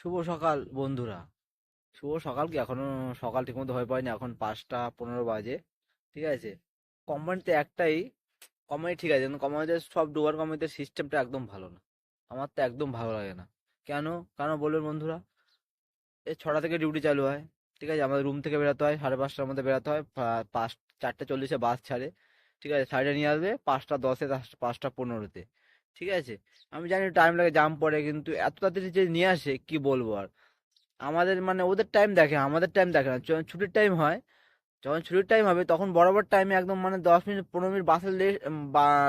শুভ সকাল, বন্ধুরা। শুভ সকাল কি? এখনও সকাল ঠিকমতো হয়ে পারেনি এখন পাঁচটা পনেরো বাজে, ঠিক আছে? কোম্পানিতে একটাই কোম্পানি ঠিক আছে, কিন্তু কোম্পানিতে সব ডুবার কোম্পানিতে সিস্টেমটা একদম ভালো না। আমার তো একদম ভালো লাগে না। কেন? কেন বলবেন বন্ধুরা? এই ছটা থেকে ডিউটি চালু হয়, ঠিক আছে? আমাদের রুম থেকে বেরোতে হয়, সাড়ে পাঁচটার মধ্যে বেরোতে হয় পাঁচ, চারটে চল্লিশে বাস ছাড়ে, ঠিক আছে? সাইডে নিয়ে আসবে, পাঁচটা দশে, পাঁচটা পনেরোতে। ঠিক আছে? আমি জানি টাইম লাগে জাম পড়ে কিন্তু এত তাড়াতাড়ি যে নিয়ে আসে, কি বলব আর? আমাদের মানে ওদের টাইম দেখে আমাদের টাইম দেখে না। যখন ছুটির টাইম হয়, যখন ছুটির টাইম হবে, তখন বরাবর টাইমে একদম মানে দশ মিনিট, পনেরো মিনিট বাসে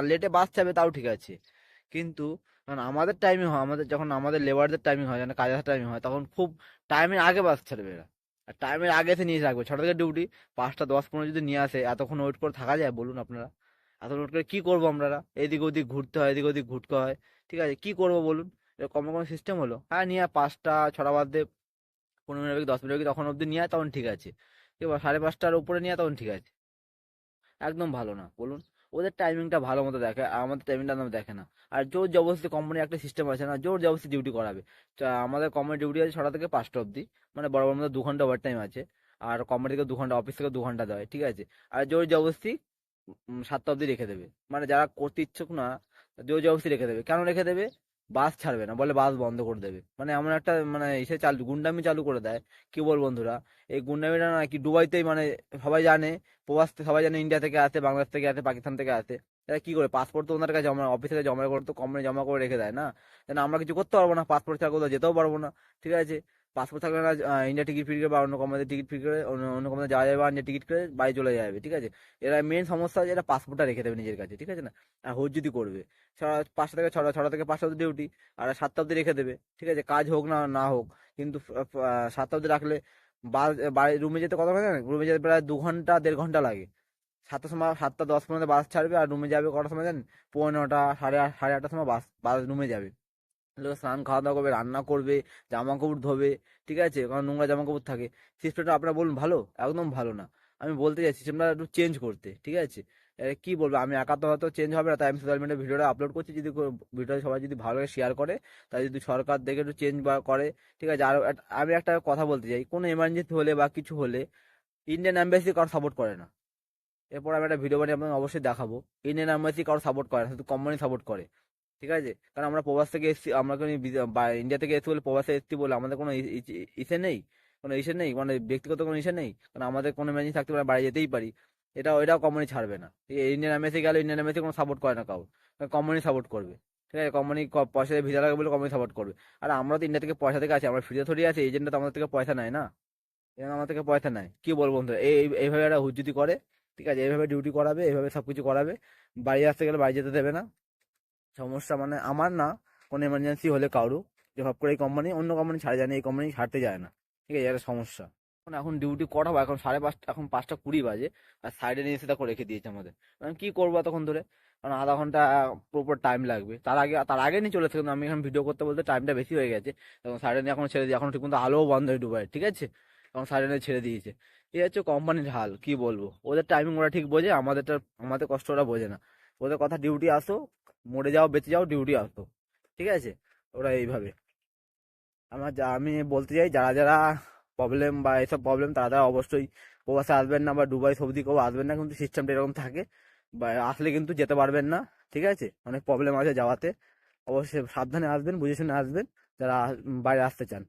লেটে বাস যাবে তাও ঠিক আছে। কিন্তু যখন আমাদের টাইমে হয়, আমাদের যখন আমাদের লেবারদের টাইমিং হয় মানে কাজের টাইমিং হয়, তখন খুব টাইমের আগে বাস ছাড়বে এরা। আর টাইমের আগে এসে নিয়ে রাখবে ছটা থেকে ডিউটি পাঁচটা, দশ, পনেরো যদি নিয়ে আসে, এতক্ষণ ওয়েট করে থাকা যায়, বলুন আপনারা। এতক্ষণ ওয়েট করে কী করব আমরা? এদিক ওদিক ঘুরতে হয়, এদিক ওদিক ঘুরতে হয়। ঠিক আছে, কী করব বলুন? এরকম কোনো সিস্টেম হলো। হ্যাঁ নিয়ে পাঁচটা, ছটা বাদ বাদে পনেরো মিনিট দশ মিনিট তখন অবধি নিয়ে তখন ঠিক আছে। এবার সাড়ে পাঁচটার উপরে নিয়ে তখন ঠিক আছে। একদম ভালো না, বলুন। ওদের টাইমিংটা ভালো মতো দেখে আর আমাদের টাইমিংটা একদম দেখে না। আর জোর জবরদস্তি কোম্পানি একটা সিস্টেম আছে না, জোর জবরদস্তি ডিউটি করাবে। আমাদের কোম্পানি ডিউটি আছে ছটা থেকে পাঁচটা অবধি মানে বড় বড় মধ্যে দু ঘণ্টা ওভার টাইম আছে। আর কোম্পানি থেকে দু ঘণ্টা অফিস থেকে দু ঘণ্টা দেয়, ঠিক আছে। আর জোর জবরদস্তি সাতটা অবধি রেখে দেবে। মানে যারা করতে ইচ্ছুক না জোর জবরদস্তি রেখে দেবে। কেন রেখে দেবে? বাস ছাড়বে না। বলে বাস বন্ধ করে দেবে। মানে এমন একটা মানে এসে চালু, গুন্ডামি চালু করে দেয়। কি বল বন্ধুরা? এই গুন্ডামিটা না কি মানে সবাই জানে, প্রবাস সবাই জানে, ইন্ডিয়া থেকে আসে, বাংলাদেশ থেকে আসে, পাকিস্তান থেকে আসে। এরা কি করে? পাসপোর্ট তো ওনার কাছে জমা অফিস জমা করে তো জমা করে রেখে দেয় না? আমরা কিছু করতে পারব না পাসপোর্ট ছাড়া কোথাও যেতেও পারব না। ঠিক আছে? পাসপোর্ট থাকলে না ইন্ডিয়া টিকিট ফিট করে বা অন্য কোম্পানিতে টিকিট ফিট করে, অন্য অন্য কোম্পানিতে যাওয়া যাবে বা ইন্ডিয়া টিকিট করে বাড়ি চলে যাবে, ঠিক আছে? এরা মেন সমস্যা হচ্ছে এরা পাসপোর্টটা রেখে দেবে নিজের কাছে, ঠিক আছে না? আর হোক যদি করবে পাঁচটা থেকে ছটা ছটা থেকে পাঁচটা অব্দি ডিউটি আর সাতটা অব্দি রেখে দেবে, ঠিক আছে? কাজ হোক না না হোক, কিন্তু সাতটা অব্দি রাখলে বাস, বাড়ি রুমে যেতে কত জানেন রুমে যেতে প্রায় দু ঘণ্টা, দেড় ঘণ্টা লাগে। সাতটার সময়, সাতটা, দশ পনেরো বাস ছাড়বে, আর রুমে যাবে কটার সময় জানেন? পৌনে নটা, সাড়ে সাড়ে আটটার সময় বাস বাস রুমে যাবে। স্নান খাওয়া দাওয়া করবে, রান্না করবে জামা কাপড় ধোবে, ঠিক আছে? কারণ নোংরা জামা কাপড় থাকে। সিস্টেমটা আপনারা বলুন, ভালো? একদম ভালো না। আমি বলতে চাই সিস্টেমটা একটু চেঞ্জ করতে, ঠিক আছে? কি বলব, আমি একা তো হয়তো চেঞ্জ হবে না, তাই আমি সোশ্যাল মিডিয়া ভিডিওটা আপলোড করছি। যদি ভিডিও সবাই যদি ভালো শেয়ার করে তাই যদি সরকার দেখে একটু চেঞ্জ বা করে, ঠিক আছে? আর আমি একটা কথা বলতে চাই, কোনো এমার্জেন্সি হলে বা কিছু হলে ইন্ডিয়ান অ্যাম্বাসি কারও সাপোর্ট করে না। এরপর আমি একটা ভিডিও বানিয়ে আপনাকে অবশ্যই দেখাবো। ইন্ডিয়ান অ্যাম্বাসি কারও সাপোর্ট করে না, শুধু কোম্পানি সাপোর্ট করে। ঠিক আছে? কারণ আমরা প্রবাস থেকে এসেছি, আমরা কোনো ইন্ডিয়া থেকে এসেছি বলে প্রবাসে এসেছি বলে আমাদের কোনো ইসে নেই, কোনো ইসে নেই মানে ব্যক্তিগত কোনো ইসে নেই, কারণ আমাদের কোনো ম্যানেজ থাকতে পারে, বাড়ি যেতেই পারি। এটা এটাও কোম্পানি ছাড়বে না। ইন্ডিয়ান অ্যাম্বাসি গেলে ইন্ডিয়ান অ্যাম্বাসি কোনো সাপোর্ট করে না কাউ কোম্পানি সাপোর্ট করবে। ঠিক আছে? কোম্পানি পয়সা দিয়ে ভিসা লাগে বলে কোম্পানি সাপোর্ট করবে। আর আমরা তো ইন্ডিয়া থেকে পয়সা থেকে আছি, আমরা ফ্রিতে থরি আছি এজেন্টটা তো আমাদের থেকে পয়সা নেয় না। এজন্য আমার থেকে পয়সা নেয়। কি বলব বন্ধু এই, এই- এইভাবে একটা হুজ্জুতি করে। ঠিক আছে? এইভাবে ডিউটি করাবে, এইভাবে সব কিছু করাবে। বাড়ি আসতে গেলে বাড়ি যেতে দেবে না। সমস্যা মানে আমার না কোনো এমার্জেন্সি হলে কারও, যে ভাব করে এই কোম্পানি অন্য কোম্পানি ছাড়ে যায় না, এই কোম্পানি ছাড়তে যায় না, ঠিক আছে? এটা সমস্যা। এখন এখন ডিউটি করাবো এখন সাড়ে পাঁচটা, এখন পাঁচটা কুড়ি বাজে, আর সাইডে নিয়ে এসে দেখো রেখে দিয়েছে আমাদের। এখন কি করব তখন ধরে? কারণ আধা ঘণ্টা প্রপার টাইম লাগবে। তার আগে তার আগে নিয়ে চলে কিন্তু আমি এখন ভিডিও করতে বলতে টাইমটা বেশি হয়ে গেছে। এবং সাইডে নিয়ে এখন ছেড়ে দিই। এখন ঠিক মতো আলোও বন্ধ হয়ে ডুবাই ঠিক আছে? এখন সাইডে নিয়ে ছেড়ে দিয়েছে। এই হচ্ছে কোম্পানির হাল, কি বলব? ওদের টাইমিং ওরা ঠিক বোঝে আমাদেরটা আমাদের কষ্ট ওরা বোঝে না। ওদের কথা ডিউটি আসো মরে যাও, বেঁচে যাও ডিউটি আসো ঠিক আছে? ওরা এইভাবে। আমার যা, আমি বলতে চাই, যারা যারা প্রবলেম বা এসব প্রবলেম তারা তারা অবশ্যই প্রবাসে আসবেন না বা দুবাই সৌদি কেউ আসবেন না, কিন্তু সিস্টেমটা এরকম থাকে। বা আসলে কিন্তু যেতে পারবেন না, ঠিক আছে? অনেক প্রবলেম আছে যাওয়াতে। অবশ্যই সাবধানে আসবেন, বুঝে শুনে আসবেন, যারা বাইরে আসতে চান।